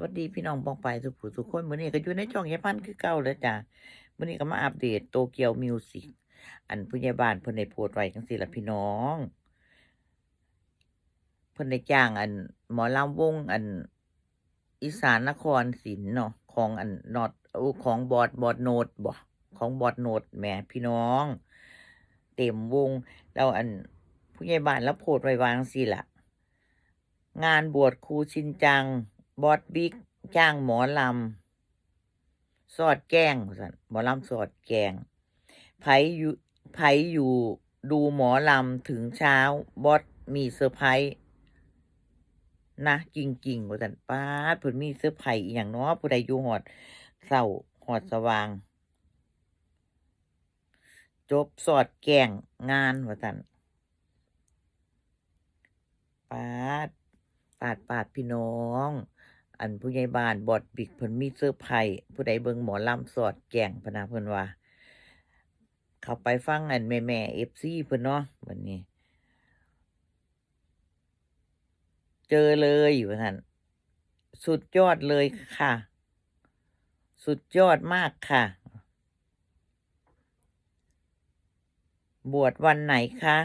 วัสดีพี่น้องปองไปสุขุสุขคนมื้อนี้ก็อยู่ในช่องยายพันคือเก่าแล้วจ้ะมื้อนี้ก็มาอัปเดตโตเกียวมิวสิกอันผู้ใหญ่บ้านเพิ่นได้โพสต์ไว้จังซี่ละพี่น้อง เพิ่นได้จ้างอันหมอลำวงอันอีสานนครศิลป์เนาะของอันนอตของบอดบอดโนดบ่ของบอดโนดแหมพี่น้อง เต็มวงแล้วอันผู้ใหญ่บ้านแล้วโพสต์ไว้วางซี่ล่ะ งานบวชครูชินจัง บอสบิ๊กจ้างหมอลำ สอดแกงว่าซั่นหมอลำสอดแกงไผอยู่ไผอยู่ดูหมอลำถึงเช้า บอสมีเซอร์ไพรส์นะจริงๆว่าซั่นป๊าดเพิ่นมีเซอร์ไพรส์อีหยังเนาะผู้ใดอยู่ฮอดเช้าฮอดสว่าง จบสอดแกงงานว่าซั่นปาดปาดปาดพี่น้อง อันผู้ใหญ่บ้านบอดบิกเพิ่นมีเสื้อไผ่ผู้ใดเบิ่งหมอลำสอดแก่งพนะเพิ่นว่า เข้าไปฟังอันแม่แม่เอฟซีเพิ่นเนาะวันนี้ เจอเลยว่ท่านสุดยอดเลยค่ะ สุดยอดมากค่ะ บวชวันไหนคะ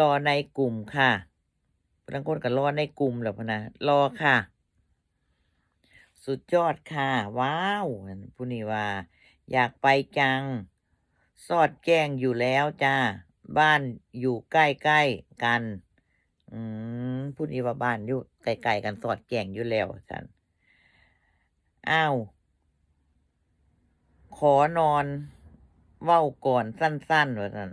รอในกลุ่มค่ะบางคนก็รอในกลุ่มแหล้วพนะรอค่ะ สุดยอดค่ะ ว้าวผู้นี้ว่า อยากไปจัง สอดแจ้งอยู่แล้วจ้า บ้านอยู่ใกล้ๆกัน อืมผู้นี้ว่าบ้านอยู่ใกล้ๆกันสอดแจ้งอยู่แล้วสันอ้าว ขอนอน เว้าก่อนสั้นๆว่าสัน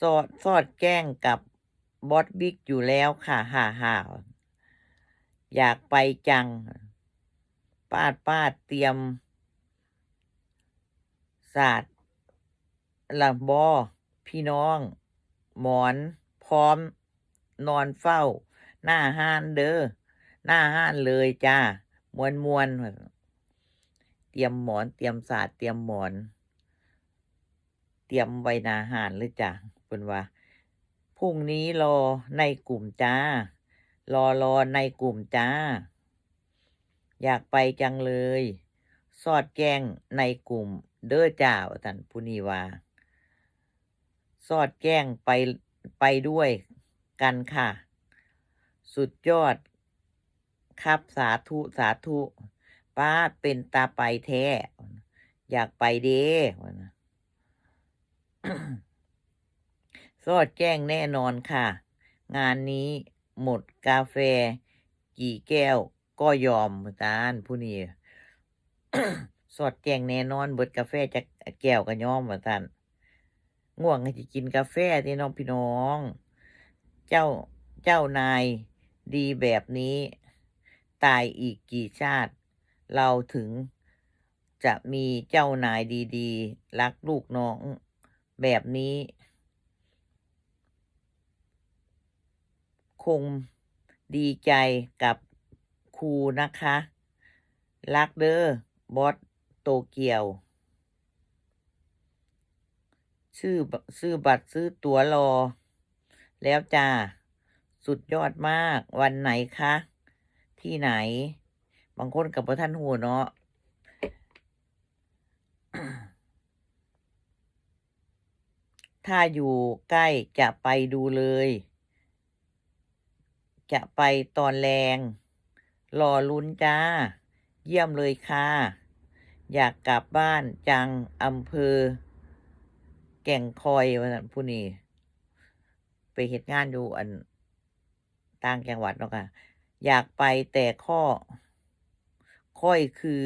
สอดสอดแกล้งกับบอสบิ๊กอยู่แล้วค่ะ ฮ่าฮ่า อยากไปจัง ป้าดป้าดเตรียมศาสตร์ละบอพี่น้อง หมอนพร้อม นอนเฝ้า หน้าห้านเด้อหน้าห้านเลยจ้ามวนมวนเตรียมหมอนเตรียมศาสตร์เตรียมหมอน เตรียมไว้หนาหานเลยจ้ะเพิ่นว่าพรุ่งนี้รอในกลุ่มจ้า รอรอในกลุ่มจ้า อยากไปจังเลย สอดแกล้งในกลุ่ม เด้อจ้าท่านผู้นีว่า สอดแกล้งไปไปด้วยกันค่ะ สุดยอด ครับสาธุ สาธุ ป้าเป็นตาไปแท้ อยากไปเด้สอดแจ้งแน่นอนค่ะ งานนี้ หมดกาแฟ กี่แก้วก็ยอมอาจารย์ผู้นี้สอดแจงแน่นอนเบิดกาแฟจะแก้วก็ยอมอาจารย์ง่วงก็จะกินกาแฟที่น้องพี่น้อง เจ้าเจ้านายดีแบบนี้ ตายอีกกี่ชาติ เราถึงจะมีเจ้านายดี ๆ รักลูกน้องแบบนี้ คงดีใจกับครูนะคะ รักเด้อบอสโตเกียว ชื่อซื้อบัตรซื้อตั๋วรอ แล้วจ้า สุดยอดมากวันไหนคะ ที่ไหน บางคนกับพระท่านหูเนาะถ้าอยู่ใกล้จะไปดูเลย จะไปตอนแรง รอลุ้นจ้า เยี่ยมเลยค่ะ อยากกลับบ้านจังอำเภอ แก่งคอยวันผู้นี้ ไปเหตุงานอยู่อันต่างจังหวัดเนาะค่ะ อยากไปแต่ข้อ ค่อยคือ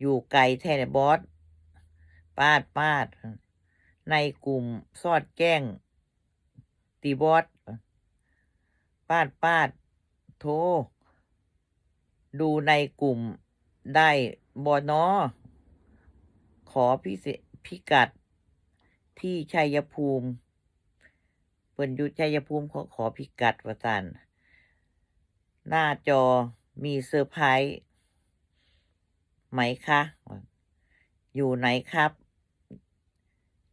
อยู่ไกลแทนบอสปาดปาด ในกลุ่มสอดแจ้งตีบอส ปาดปาดโทรดูในกลุ่มได้บอนอขอพิเศษพิกัดที่ชัยภูมิเปิ่นอยู่ชัยภูมิขอขอพิกัดว่าสันหน้าจอมีเซอร์ไพรส์ไหมคะ อยู่ไหนครับ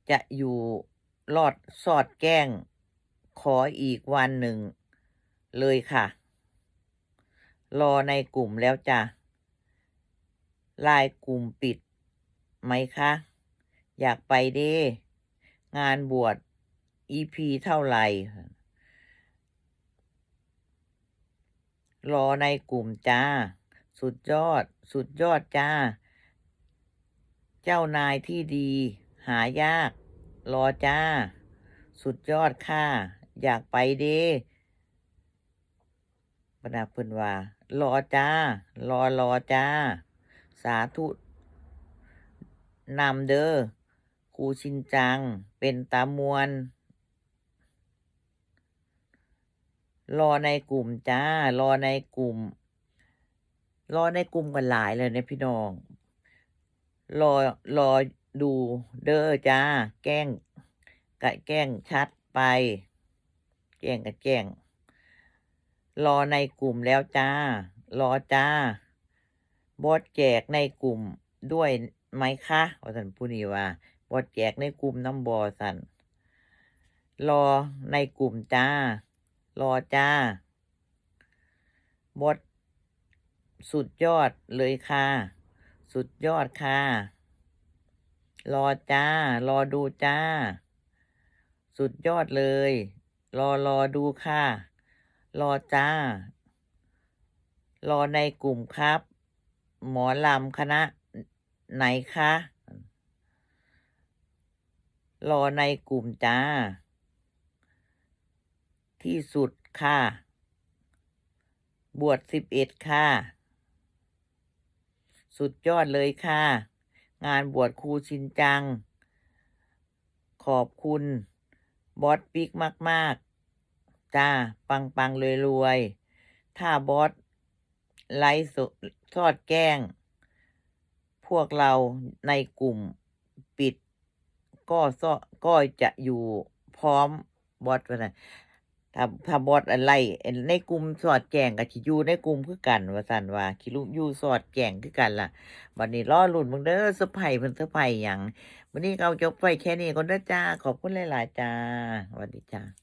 จะอยู่รอดสอดแกล้ง ขออีกวันหนึ่ง เลยค่ะ รอในกลุ่มแล้วจ้ะลายกลุ่มปิดไหมคะ อยากไปเด้งานบวช EP เท่าไหร่ รอในกลุ่มจ้า สุดยอด สุดยอดจ้า เจ้านายที่ดี หายาก รอจ้า สุดยอดค่ะ อยากไปเด้ บรรดาเพิ่นว่า รอจ้า รอรอจ้า สาธุนำเด้อครูชินจัง เป็นตามวลรอในกลุ่มจ้า รอในกลุ่ม รอในกลุ่มกันหลายเลยเนี่ยพี่น้อง รอรอดูเด้อจ้า แกล้งกะแกล้งชัดไป แกล้งกะแกล้ง รอในกลุ่มแล้วจ้า รอจ้า บอสแจกในกลุ่มด้วยไหมคะว่าสันผู้นี้ว่า บอสแจกในกลุ่มน้ำบอสัน รอในกลุ่มจ้า รอจ้า บอสสุดยอดเลยค่ะ สุดยอดค่ะ รอจ้า รอดูจ้า สุดยอดเลย รอรอดูค่ะ รอจ้า รอในกลุ่มครับ หมอลำคณะ ไหนคะ รอในกลุ่มจ้า ที่สุดค่ะ บวชสิบเอ็ดค่ะ สุดยอดเลยค่ะ งานบวชครูชินจัง ขอบคุณ บอสปิกมาก ๆ จ้า ปังปังรวยรวยถ้าบอสไลฟ์สดทอดแกล้ง พวกเราในกลุ่มปิด ก็ซอก็จะอยู่พร้อมบอสว่านะถ้าถ้าบอสอะไรในกลุ่มสอดแจงกับที่อยู่ในกลุ่มคือกันว่าสันว่าคิรุอยู่สอดแจงคือกันล่ะวันนี้รอหลุ่นมึงเด้อเซอร์ไพรส์เพิ่นเซอร์ไพรส์หยังวันนี้เราจบไปแค่นี้ก็ได้อจ้าขอบคุณหลายๆจ้าสวัสดีจ้า